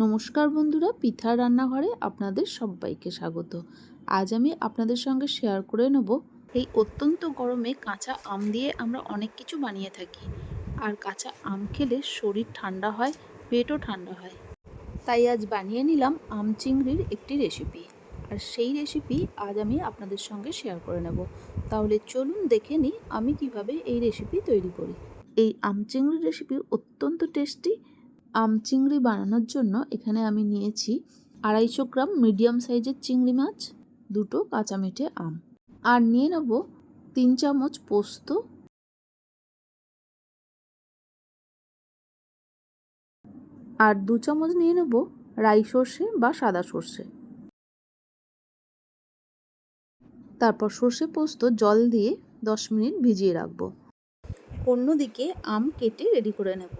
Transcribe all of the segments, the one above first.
নমস্কার বন্ধুরা পিঠার রান্নাঘরে আপনাদের সবাইকে স্বাগত। আজ আমি আপনাদের সঙ্গে শেয়ার করে নেব এই অত্যন্ত গরমে কাঁচা আম দিয়ে আমরা অনেক কিছু বানিয়ে থাকি। আর কাঁচা আম খেলে শরীর ঠান্ডা হয়, পেটও ঠান্ডা হয়। তাই আজ বানিয়ে নিলাম আম চিংড়ির একটি রেসিপি আর সেই রেসিপি আজ আমি আপনাদের সঙ্গে শেয়ার করে নেব। তাহলে চলুন দেখে নিই আমি কীভাবে এই রেসিপি তৈরি করি। এই আম চিংড়ির রেসিপি অত্যন্ত টেস্টি আম চিংড়ি বানানোর জন্য এখানে আমি নিয়েছি আড়াইশো গ্রাম মিডিয়াম সাইজের চিংড়ি মাছ, দুটো কাঁচা মিঠে আম। আর নিয়ে নেব তিন চামচ পোস্ত। আর দু চামচ নিয়ে নেব রাই সর্ষে বা সাদা সর্ষে। তারপর সর্ষে পোস্ত জল দিয়ে দশ মিনিট ভিজিয়ে রাখব। অন্যদিকে আম কেটে রেডি করে নেব।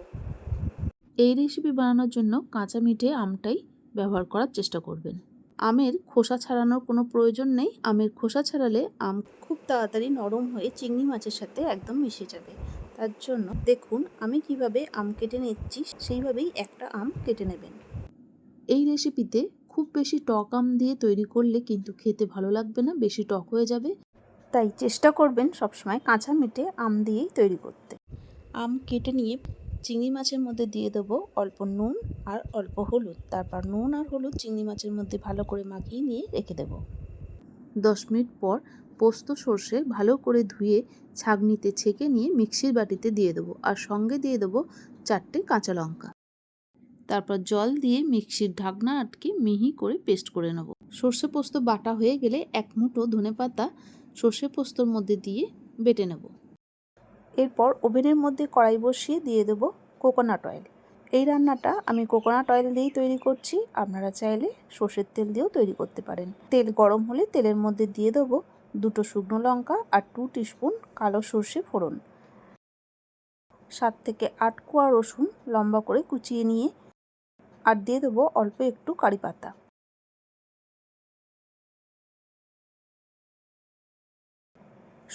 এই রেসিপি বানানোর জন্য কাঁচা মিঠে আমটাই ব্যবহার করার চেষ্টা করবেন। আমের খোসা ছাড়ানোর কোনো প্রয়োজন নেই। আমের খোসা ছাড়ালে আম খুব তাড়াতাড়ি নরম হয়ে চিংড়ি মাছের সাথে একদম মিশে যাবে। তার জন্য দেখুন আমি কীভাবে আম কেটে নিচ্ছি, সেইভাবেই একটা আম কেটে নেবেন। এই রেসিপিতে খুব বেশি টক আম দিয়ে তৈরি করলে কিন্তু খেতে ভালো লাগবে না, বেশি টক হয়ে যাবে। তাই চেষ্টা করবেন সবসময় কাঁচা মিটে আম দিয়েই তৈরি করতে। আম কেটে নিয়ে চিংড়ি মাছের মধ্যে দিয়ে দেবো অল্প নুন আর অল্প হলুদ। তারপর নুন আর হলুদ চিংড়ি মাছের মধ্যে ভালো করে মাখিয়ে নিয়ে রেখে দেবো। দশ মিনিট পর পোস্ত সর্ষে ভালো করে ধুয়ে ছাগনিতে ছেঁকে নিয়ে মিক্সির বাটিতে দিয়ে দেবো আর সঙ্গে দিয়ে দেবো চারটে কাঁচা লঙ্কা। তারপর জল দিয়ে মিক্সির ঢাকনা আটকে মিহি করে পেস্ট করে নেব। সর্ষে পোস্ত বাটা হয়ে গেলে এক মুঠো ধনে পাতা সর্ষে পোস্তর মধ্যে দিয়ে বেটে নেব। এরপর ওভেনের মধ্যে কড়াই বসিয়ে দিয়ে দেবো কোকোনাট অয়েল এই রান্নাটা আমি কোকোনাট অয়েল দিয়েই তৈরি করছি। আপনারা চাইলে সর্ষের তেল দিয়েও তৈরি করতে পারেন। তেল গরম হলে তেলের মধ্যে দিয়ে দেবো দুটো শুকনো লঙ্কা আর টু টিস্পুন কালো সর্ষে ফোড়ন। সাত থেকে আট কোয়া রসুন লম্বা করে কুচিয়ে নিয়ে আর দিয়ে দেবো অল্প একটু কারি পাতা।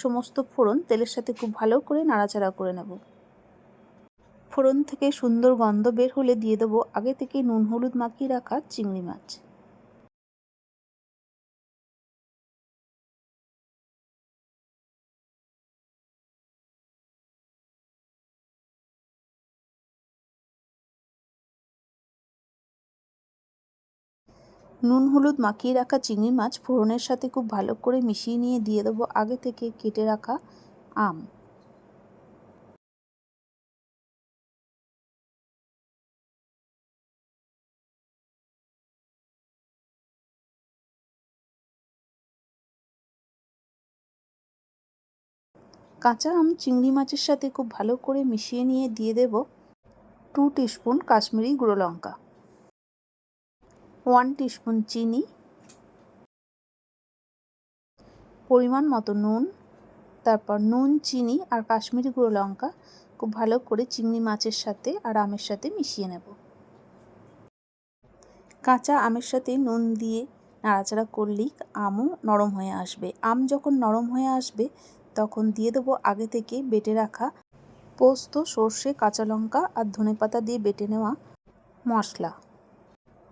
সমস্ত ফোড়ন তেলের সাথে খুব ভালো করে নাড়াচাড়া করে নেব। ফোড়ন থেকে সুন্দর গন্ধ বের হলে দিয়ে দেবো আগে থেকে নুন, হলুদ মাখিয়ে রাখা চিংড়ি মাছ। নুন, হলুদ মাখিয়ে রাখা চিংড়ি মাছ ফোড়নের সাথে খুব ভালো করে মিশিয়ে নিয়ে দিয়ে দেবো আগে থেকে কেটে রাখা আম। কাঁচা আম চিংড়ি মাছের সাথে খুব ভালো করে মিশিয়ে নিয়ে দিয়ে দেব টু টিস্পুন কাশ্মীরি গুঁড়ো লঙ্কা। ওয়ান টিস্পুন চিনি, পরিমাণ মতো নুন, তারপর নুন, চিনি আর কাশ্মীরি গুঁড়ো লঙ্কা খুব ভালো করে চিংড়ি মাছের সাথে আর আমের সাথে মিশিয়ে নেব। কাঁচা আমের সাথে নুন দিয়ে নাড়াচাড়া করলেই আমও নরম হয়ে আসবে। আম যখন নরম হয়ে আসবে, তখন দিয়ে দেবো আগে থেকে বেটে রাখা পোস্ত, সর্ষে, কাঁচা লঙ্কা আর ধনে পাতা দিয়ে বেটে নেওয়া মশলা।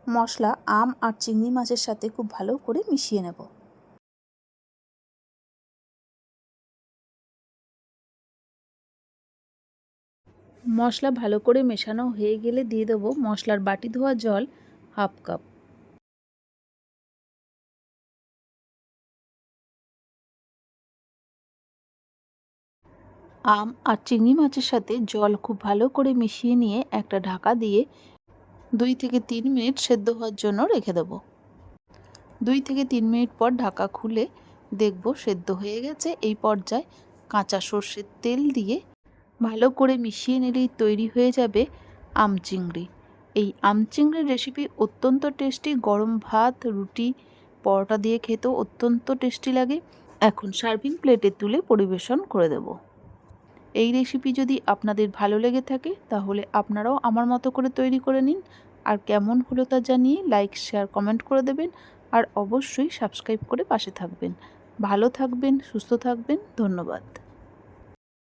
মশলা, আম আর চিংড়ি মাছের সাথে খুব ভালো করে মিশিয়ে নেব। মশলা ভালো করে মেশানো হয়ে গেলে দিয়ে দেবো মশলার বাটি ধোয়া জল, হাফ কাপ। আম আর চিংড়ি মাছের সাথে জল খুব ভালো করে মিশিয়ে নিয়ে একটা ঢাকা দিয়ে দুই থেকে তিন মিনিট সেদ্ধ হওয়ার জন্য রেখে দেব। দুই থেকে তিন মিনিট পর ঢাকা খুলে দেখব সেদ্ধ হয়ে গেছে। এই পর্যায়ে কাঁচা সর্ষের তেল দিয়ে ভালো করে মিশিয়ে নিলেই তৈরি হয়ে যাবে আম চিংড়ি। এই আমচিংড়ির রেসিপি অত্যন্ত টেস্টি গরম ভাত, রুটি, পরোটা দিয়ে খেতেও অত্যন্ত টেস্টি লাগে। এখন সার্ভিং প্লেটে তুলে পরিবেশন করে দেব। এই রেসিপি যদি আপনাদের ভালো লেগে থাকে, তাহলে আপনারাও আমার মতো করে তৈরি করে নিন। আর কেমন হলো তা জানিয়ে লাইক শেয়ার কমেন্ট করে দেবেন। আর অবশ্যই সাবস্ক্রাইব করে পাশে থাকবেন। ভালো থাকবেন, সুস্থ থাকবেন। ধন্যবাদ।